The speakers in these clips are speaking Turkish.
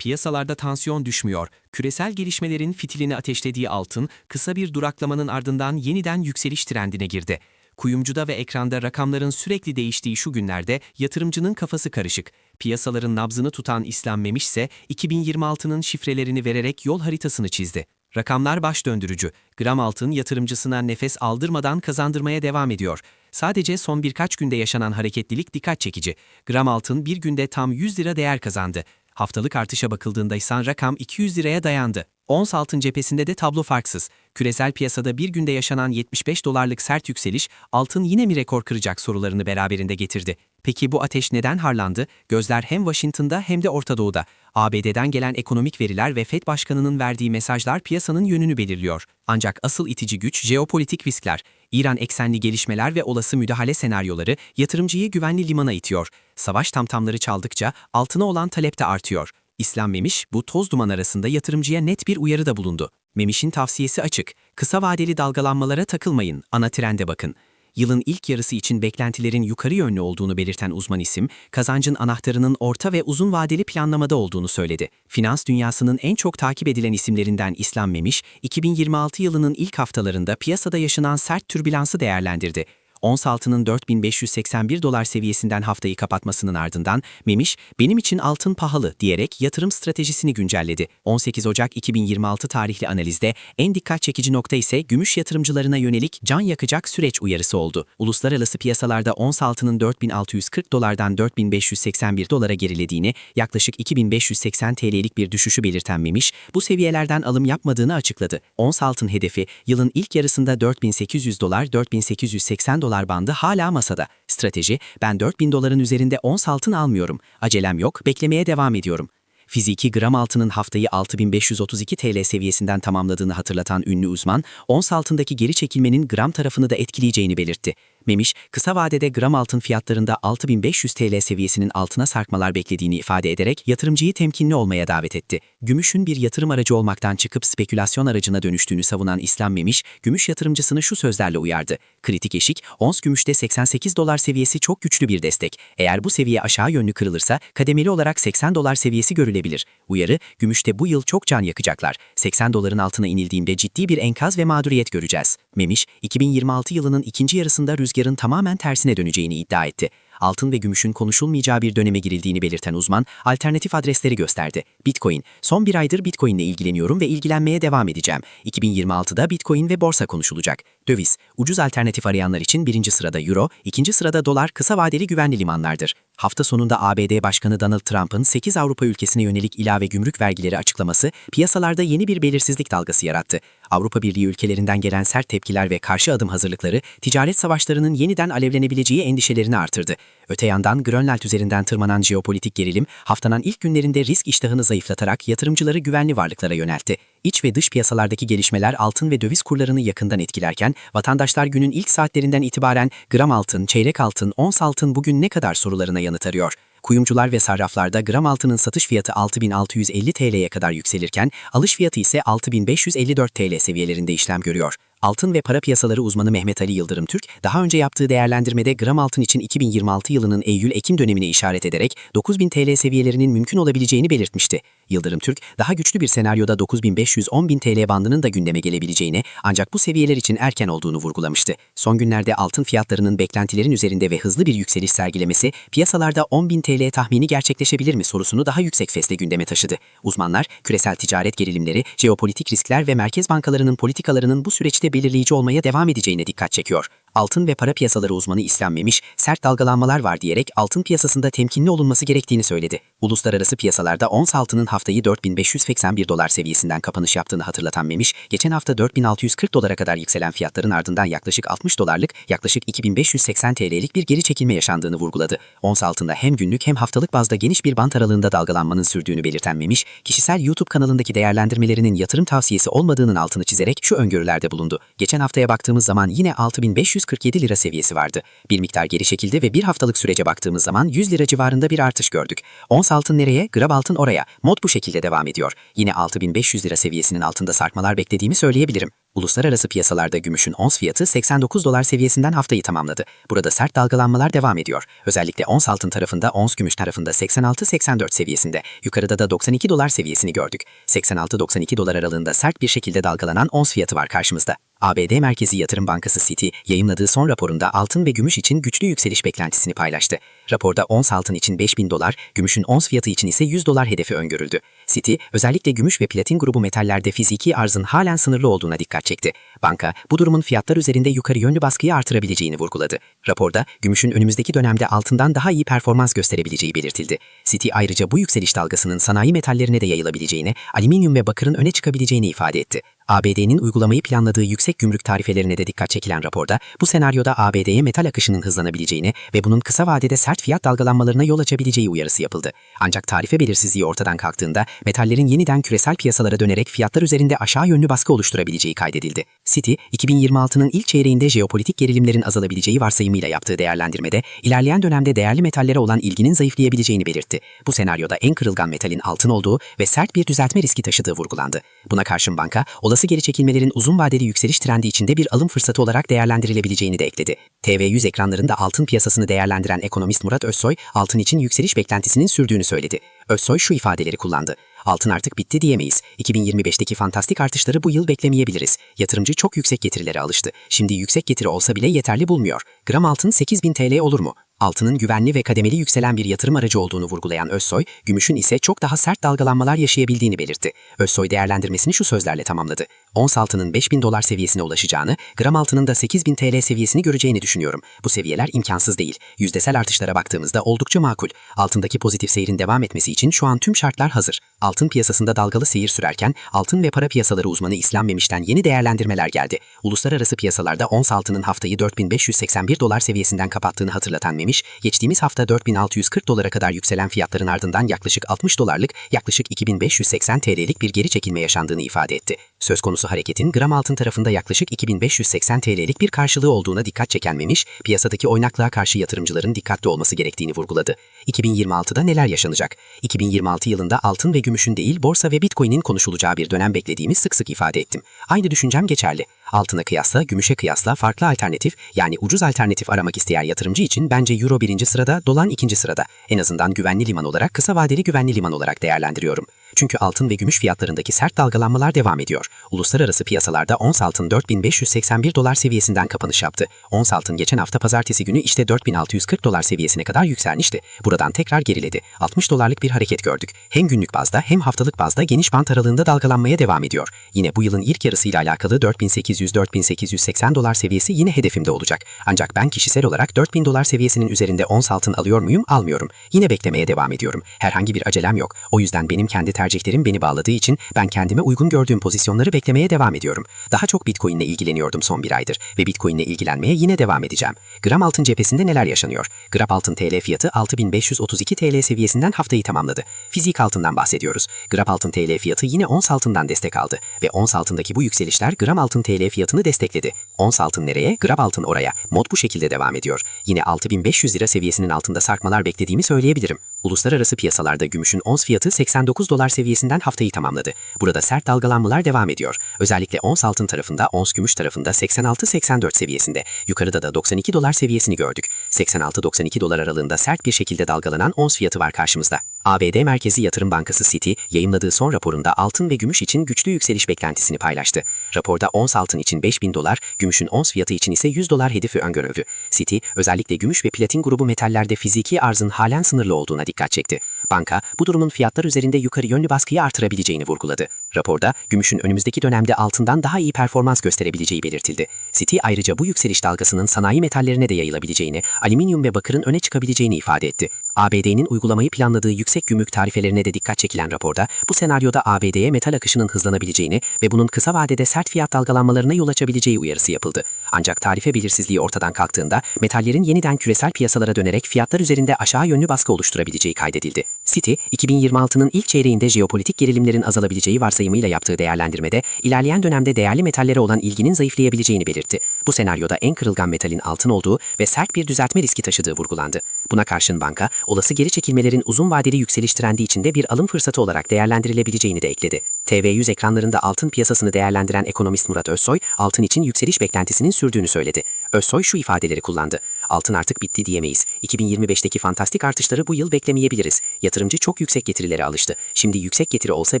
Piyasalarda tansiyon düşmüyor. Küresel gelişmelerin fitilini ateşlediği altın, kısa bir duraklamanın ardından yeniden yükseliş trendine girdi. Kuyumcuda ve ekranda rakamların sürekli değiştiği şu günlerde yatırımcının kafası karışık. Piyasaların nabzını tutan İslam Memiş ise 2026'nın şifrelerini vererek yol haritasını çizdi. Rakamlar baş döndürücü. Gram altın yatırımcısına nefes aldırmadan kazandırmaya devam ediyor. Sadece son birkaç günde yaşanan hareketlilik dikkat çekici. Gram altın bir günde tam 100 lira değer kazandı. Haftalık artışa bakıldığında ise rakam 200 liraya dayandı. Ons altın cephesinde de tablo farksız. Küresel piyasada bir günde yaşanan 75 dolarlık sert yükseliş, altın yine mi rekor kıracak sorularını beraberinde getirdi. Peki bu ateş neden harlandı? Gözler hem Washington'da hem de Orta Doğu'da. ABD'den gelen ekonomik veriler ve FED Başkanı'nın verdiği mesajlar piyasanın yönünü belirliyor. Ancak asıl itici güç jeopolitik riskler. İran eksenli gelişmeler ve olası müdahale senaryoları yatırımcıyı güvenli limana itiyor. Savaş tamtamları çaldıkça altına olan talep de artıyor. İslam Memiş bu toz duman arasında yatırımcıya net bir uyarıda bulundu. Memiş'in tavsiyesi açık. Kısa vadeli dalgalanmalara takılmayın, ana trende bakın. Yılın ilk yarısı için beklentilerin yukarı yönlü olduğunu belirten uzman isim, kazancın anahtarının orta ve uzun vadeli planlamada olduğunu söyledi. Finans dünyasının en çok takip edilen isimlerinden İslam Memiş, 2026 yılının ilk haftalarında piyasada yaşanan sert türbülansı değerlendirdi. Ons altının 4581 dolar seviyesinden haftayı kapatmasının ardından Memiş, benim için altın pahalı diyerek yatırım stratejisini güncelledi. 18 Ocak 2026 tarihli analizde en dikkat çekici nokta ise gümüş yatırımcılarına yönelik can yakacak süreç uyarısı oldu. Uluslararası piyasalarda ons altının 4640 dolardan 4581 dolara gerilediğini, yaklaşık 2580 TL'lik bir düşüşü belirten Memiş, bu seviyelerden alım yapmadığını açıkladı. Ons altın hedefi yılın ilk yarısında 4800 dolar 4880 dolar bandı hala masada. Strateji, ben 4000 doların üzerinde ons altın almıyorum. Acelem yok, beklemeye devam ediyorum. Fiziki gram altının haftayı 6532 TL seviyesinden tamamladığını hatırlatan ünlü uzman, ons altındaki geri çekilmenin gram tarafını da etkileyeceğini belirtti. Memiş, kısa vadede gram altın fiyatlarında 6500 TL seviyesinin altına sarkmalar beklediğini ifade ederek yatırımcıyı temkinli olmaya davet etti. Gümüşün bir yatırım aracı olmaktan çıkıp spekülasyon aracına dönüştüğünü savunan İslam Memiş, gümüş yatırımcısını şu sözlerle uyardı. Kritik eşik, ons gümüşte 88 dolar seviyesi çok güçlü bir destek. Eğer bu seviye aşağı yönlü kırılırsa kademeli olarak 80 dolar seviyesi görülebilir. Uyarı, gümüşte bu yıl çok can yakacaklar. 80 doların altına inildiğinde ciddi bir enkaz ve mağduriyet göreceğiz. Memiş, 2026 yılının ikinci yarısında rüzgarın tamamen tersine döneceğini iddia etti. Altın ve gümüşün konuşulmayacağı bir döneme girildiğini belirten uzman, alternatif adresleri gösterdi. Bitcoin, son bir aydır Bitcoin ile ilgileniyorum ve ilgilenmeye devam edeceğim. 2026'da Bitcoin ve borsa konuşulacak. Döviz, ucuz alternatif arayanlar için birinci sırada Euro, ikinci sırada dolar kısa vadeli güvenli limanlardır. Hafta sonunda ABD Başkanı Donald Trump'ın 8 Avrupa ülkesine yönelik ilave gümrük vergileri açıklaması piyasalarda yeni bir belirsizlik dalgası yarattı. Avrupa Birliği ülkelerinden gelen sert tepkiler ve karşı adım hazırlıkları ticaret savaşlarının yeniden alevlenebileceği endişelerini artırdı. Öte yandan Grönland üzerinden tırmanan jeopolitik gerilim haftanın ilk günlerinde risk iştahını zayıflatarak yatırımcıları güvenli varlıklara yöneltti. İç ve dış piyasalardaki gelişmeler altın ve döviz kurlarını yakından etkilerken vatandaşlar günün ilk saatlerinden itibaren gram altın, çeyrek altın, ons altın bugün ne kadar sorularına yanıt arıyor. Kuyumcular ve sarraflarda gram altının satış fiyatı 6650 TL'ye kadar yükselirken alış fiyatı ise 6554 TL seviyelerinde işlem görüyor. Altın ve para piyasaları uzmanı Mehmet Ali Yıldırım Türk, daha önce yaptığı değerlendirmede gram altın için 2026 yılının Eylül-Ekim dönemine işaret ederek 9000 TL seviyelerinin mümkün olabileceğini belirtmişti. Yıldırım Türk, daha güçlü bir senaryoda 9500-10000 TL bandının da gündeme gelebileceğini ancak bu seviyeler için erken olduğunu vurgulamıştı. Son günlerde altın fiyatlarının beklentilerin üzerinde ve hızlı bir yükseliş sergilemesi piyasalarda 10.000 TL tahmini gerçekleşebilir mi sorusunu daha yüksek sesle gündeme taşıdı. Uzmanlar, küresel ticaret gerilimleri, jeopolitik riskler ve merkez bankalarının politikalarının bu süreçte belirleyici olmaya devam edeceğine dikkat çekiyor. Altın ve para piyasaları uzmanı İslam Memiş, sert dalgalanmalar var diyerek altın piyasasında temkinli olunması gerektiğini söyledi. Uluslararası piyasalarda ons altının haftayı 4581 dolar seviyesinden kapanış yaptığını hatırlatan Memiş, geçen hafta 4640 dolara kadar yükselen fiyatların ardından yaklaşık 60 dolarlık, yaklaşık 2580 TL'lik bir geri çekilme yaşandığını vurguladı. Ons altında hem günlük hem haftalık bazda geniş bir bant aralığında dalgalanmanın sürdüğünü belirten Memiş, kişisel YouTube kanalındaki değerlendirmelerinin yatırım tavsiyesi olmadığının altını çizerek şu öngörülerde bulundu. Geçen haftaya baktığımız zaman yine 6547 lira seviyesi vardı. Bir miktar geri çekildi ve bir haftalık sürece baktığımız zaman 100 lira civarında bir artış gördük. Ons altın nereye, gram altın oraya. Mod bu şekilde devam ediyor. Yine 6500 lira seviyesinin altında sarkmalar beklediğimi söyleyebilirim. Uluslararası piyasalarda gümüşün ons fiyatı 89 dolar seviyesinden haftayı tamamladı. Burada sert dalgalanmalar devam ediyor. Özellikle ons altın tarafında ons gümüş tarafında 86-84 seviyesinde. Yukarıda da 92 dolar seviyesini gördük. 86-92 dolar aralığında sert bir şekilde dalgalanan ons fiyatı var karşımızda. ABD Merkezi Yatırım Bankası Citi yayımladığı son raporunda altın ve gümüş için güçlü yükseliş beklentisini paylaştı. Raporda ons altın için 5000 dolar, gümüşün ons fiyatı için ise 100 dolar hedefi öngörüldü. Citi, özellikle gümüş ve platin grubu metallerde fiziki arzın halen sınırlı olduğuna dikkat çekti. Banka, bu durumun fiyatlar üzerinde yukarı yönlü baskıyı artırabileceğini vurguladı. Raporda, gümüşün önümüzdeki dönemde altından daha iyi performans gösterebileceği belirtildi. Citi ayrıca bu yükseliş dalgasının sanayi metallerine de yayılabileceğini, alüminyum ve bakırın öne çıkabileceğini ifade etti. ABD'nin uygulamayı planladığı yüksek gümrük tarifelerine de dikkat çekilen raporda, bu senaryoda ABD'ye metal akışının hızlanabileceğini ve bunun kısa vadede sert fiyat dalgalanmalarına yol açabileceği uyarısı yapıldı. Ancak tarife belirsizliği ortadan kalktığında metallerin yeniden küresel piyasalara dönerek fiyatlar üzerinde aşağı yönlü baskı oluşturabileceği kaydedildi. Citi, 2026'nın ilk çeyreğinde jeopolitik gerilimlerin azalabileceği varsayımıyla yaptığı değerlendirmede, ilerleyen dönemde değerli metallere olan ilginin zayıflayabileceğini belirtti. Bu senaryoda en kırılgan metalin altın olduğu ve sert bir düzeltme riski taşıdığı vurgulandı. Buna karşın banka, olası geri çekilmelerin uzun vadeli yükseliş trendi içinde bir alım fırsatı olarak değerlendirilebileceğini de ekledi. TV100 ekranlarında altın piyasasını değerlendiren ekonomist Murat Özsoy, altın için yükseliş beklentisinin sürdüğünü söyledi. Özsoy şu ifadeleri kullandı. Altın artık bitti diyemeyiz. 2025'teki fantastik artışları bu yıl beklemeyebiliriz. Yatırımcı çok yüksek getirilere alıştı. Şimdi yüksek getiri olsa bile yeterli bulmuyor. Gram altın 8000 TL olur mu? Altının güvenli ve kademeli yükselen bir yatırım aracı olduğunu vurgulayan Özsoy, gümüşün ise çok daha sert dalgalanmalar yaşayabildiğini belirtti. Özsoy değerlendirmesini şu sözlerle tamamladı. Ons altının 5000 dolar seviyesine ulaşacağını, gram altının da 8000 TL seviyesini göreceğini düşünüyorum. Bu seviyeler imkansız değil. Yüzdesel artışlara baktığımızda oldukça makul. Altındaki pozitif seyrin devam etmesi için şu an tüm şartlar hazır. Altın piyasasında dalgalı seyir sürerken altın ve para piyasaları uzmanı İslam Memiş'ten yeni değerlendirmeler geldi. Uluslararası piyasalarda ons altının haftayı 4581 dolar seviyesinden kapattığını hatırlatan Memiş, geçtiğimiz hafta 4640 dolara kadar yükselen fiyatların ardından yaklaşık 60 dolarlık, yaklaşık 2580 TL'lik bir geri çekilme yaşandığını ifade etti. Söz konusu hareketin gram altın tarafında yaklaşık 2580 TL'lik bir karşılığı olduğuna dikkat çeken Memiş, piyasadaki oynaklığa karşı yatırımcıların dikkatli olması gerektiğini vurguladı. 2026'da neler yaşanacak? 2026 yılında altın ve gümüşün değil borsa ve bitcoin'in konuşulacağı bir dönem beklediğimi sık sık ifade ettim. Aynı düşüncem geçerli. Altına kıyasla, gümüşe kıyasla farklı alternatif yani ucuz alternatif aramak isteyen yatırımcı için bence euro birinci sırada, dolar ikinci sırada. En azından güvenli liman olarak, kısa vadeli güvenli liman olarak değerlendiriyorum. Çünkü altın ve gümüş fiyatlarındaki sert dalgalanmalar devam ediyor. Uluslararası piyasalarda ons altın 4581 dolar seviyesinden kapanış yaptı. Ons altın geçen hafta pazartesi günü işte 4640 dolar seviyesine kadar yükselmişti. Buradan tekrar geriledi. 60 dolarlık bir hareket gördük. Hem günlük bazda hem haftalık bazda geniş bant aralığında dalgalanmaya devam ediyor. Yine bu yılın ilk yarısıyla alakalı 4800-4880 dolar seviyesi yine hedefimde olacak. Ancak ben kişisel olarak 4000 dolar seviyesinin üzerinde ons altın alıyor muyum? Almıyorum. Yine beklemeye devam ediyorum. Herhangi bir acelem yok. O yüzden benim kendi tercihlerim beni bağladığı için ben kendime uygun gördüğüm pozisyonları beklemeye devam ediyorum. Daha çok Bitcoin ile ilgileniyordum son bir aydır ve Bitcoin ile ilgilenmeye yine devam edeceğim. Gram altın cephesinde neler yaşanıyor? Gram altın TL fiyatı 6532 TL seviyesinden haftayı tamamladı. Fizik altından bahsediyoruz. Gram altın TL fiyatı yine ons altından destek aldı ve ons altındaki bu yükselişler gram altın TL fiyatını destekledi. Ons altın nereye? Gram altın oraya. Mod bu şekilde devam ediyor. Yine 6500 lira seviyesinin altında sarkmalar beklediğimi söyleyebilirim. Uluslararası piyasalarda gümüşün ons fiyatı 89 dolar seviyesinden haftayı tamamladı. Burada sert dalgalanmalar devam ediyor. Özellikle ons altın tarafında, ons gümüş tarafında 86-84 seviyesinde. Yukarıda da 92 dolar seviyesini gördük. 86-92 dolar aralığında sert bir şekilde dalgalanan ons fiyatı var karşımızda. ABD Merkezi Yatırım Bankası Citi yayımladığı son raporunda altın ve gümüş için güçlü yükseliş beklentisini paylaştı. Raporda ons altın için 5000 dolar, gümüşün ons fiyatı için ise 100 dolar hedefi öngörüldü. Citi özellikle gümüş ve platin grubu metallerde fiziki arzın halen sınırlı olduğuna dikkat çekti. Banka bu durumun fiyatlar üzerinde yukarı yönlü baskıyı artırabileceğini vurguladı. Raporda gümüşün önümüzdeki dönemde altından daha iyi performans gösterebileceği belirtildi. Citi ayrıca bu yükseliş dalgasının sanayi metallerine de yayılabileceğini, alüminyum ve bakırın öne çıkabileceğini ifade etti. ABD'nin uygulamayı planladığı yüksek gümrük tarifelerine de dikkat çekilen raporda bu senaryoda ABD'ye metal akışının hızlanabileceğini ve bunun kısa vadede sert fiyat dalgalanmalarına yol açabileceği uyarısı yapıldı. Ancak tarife belirsizliği ortadan kalktığında metallerin yeniden küresel piyasalara dönerek fiyatlar üzerinde aşağı yönlü baskı oluşturabileceği kaydedildi. Citi, 2026'nın ilk çeyreğinde jeopolitik gerilimlerin azalabileceği varsayımıyla yaptığı değerlendirmede ilerleyen dönemde değerli metallere olan ilginin zayıflayabileceğini belirtti. Bu senaryoda en kırılgan metalin altın olduğu ve sert bir düzeltme riski taşıdığı vurgulandı. Buna karşın banka, olası geri çekilmelerin uzun vadeli yükseliş trendi içinde bir alım fırsatı olarak değerlendirilebileceğini de ekledi. TV100 ekranlarında altın piyasasını değerlendiren ekonomist Murat Özsoy, altın için yükseliş beklentisinin sürdüğünü söyledi. Özsoy şu ifadeleri kullandı. Altın artık bitti diyemeyiz. 2025'teki fantastik artışları bu yıl beklemeyebiliriz. Yatırımcı çok yüksek getirilere alıştı. Şimdi yüksek getiri olsa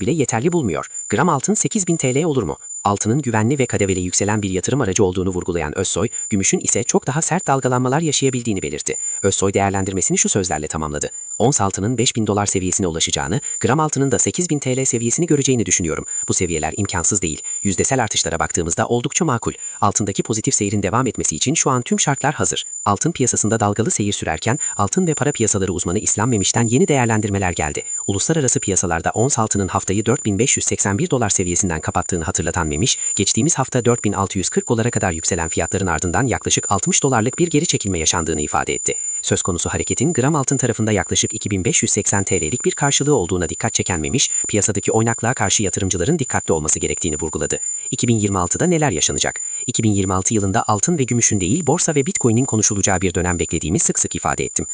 bile yeterli bulmuyor. Gram altın 8000 TL olur mu? Altının güvenli ve kademeli yükselen bir yatırım aracı olduğunu vurgulayan Özsoy, gümüşün ise çok daha sert dalgalanmalar yaşayabildiğini belirtti. Özsoy değerlendirmesini şu sözlerle tamamladı. Ons altının 5000 dolar seviyesine ulaşacağını, gram altının da 8000 TL seviyesini göreceğini düşünüyorum. Bu seviyeler imkansız değil. Yüzdesel artışlara baktığımızda oldukça makul. Altındaki pozitif seyrin devam etmesi için şu an tüm şartlar hazır. Altın piyasasında dalgalı seyir sürerken altın ve para piyasaları uzmanı İslam Memiş'ten yeni değerlendirmeler geldi. Uluslararası piyasalarda ons altının haftayı 4581 dolar seviyesinden kapattığını hatırlatan Memiş, geçtiğimiz hafta 4640 dolara kadar yükselen fiyatların ardından yaklaşık 60 dolarlık bir geri çekilme yaşandığını ifade etti. Söz konusu hareketin gram altın tarafında yaklaşık 2580 TL'lik bir karşılığı olduğuna dikkat çeken Memiş, piyasadaki oynaklığa karşı yatırımcıların dikkatli olması gerektiğini vurguladı. 2026'da neler yaşanacak? 2026 yılında altın ve gümüşün değil borsa ve bitcoin'in konuşulacağı bir dönem beklediğimi sık sık ifade ettim.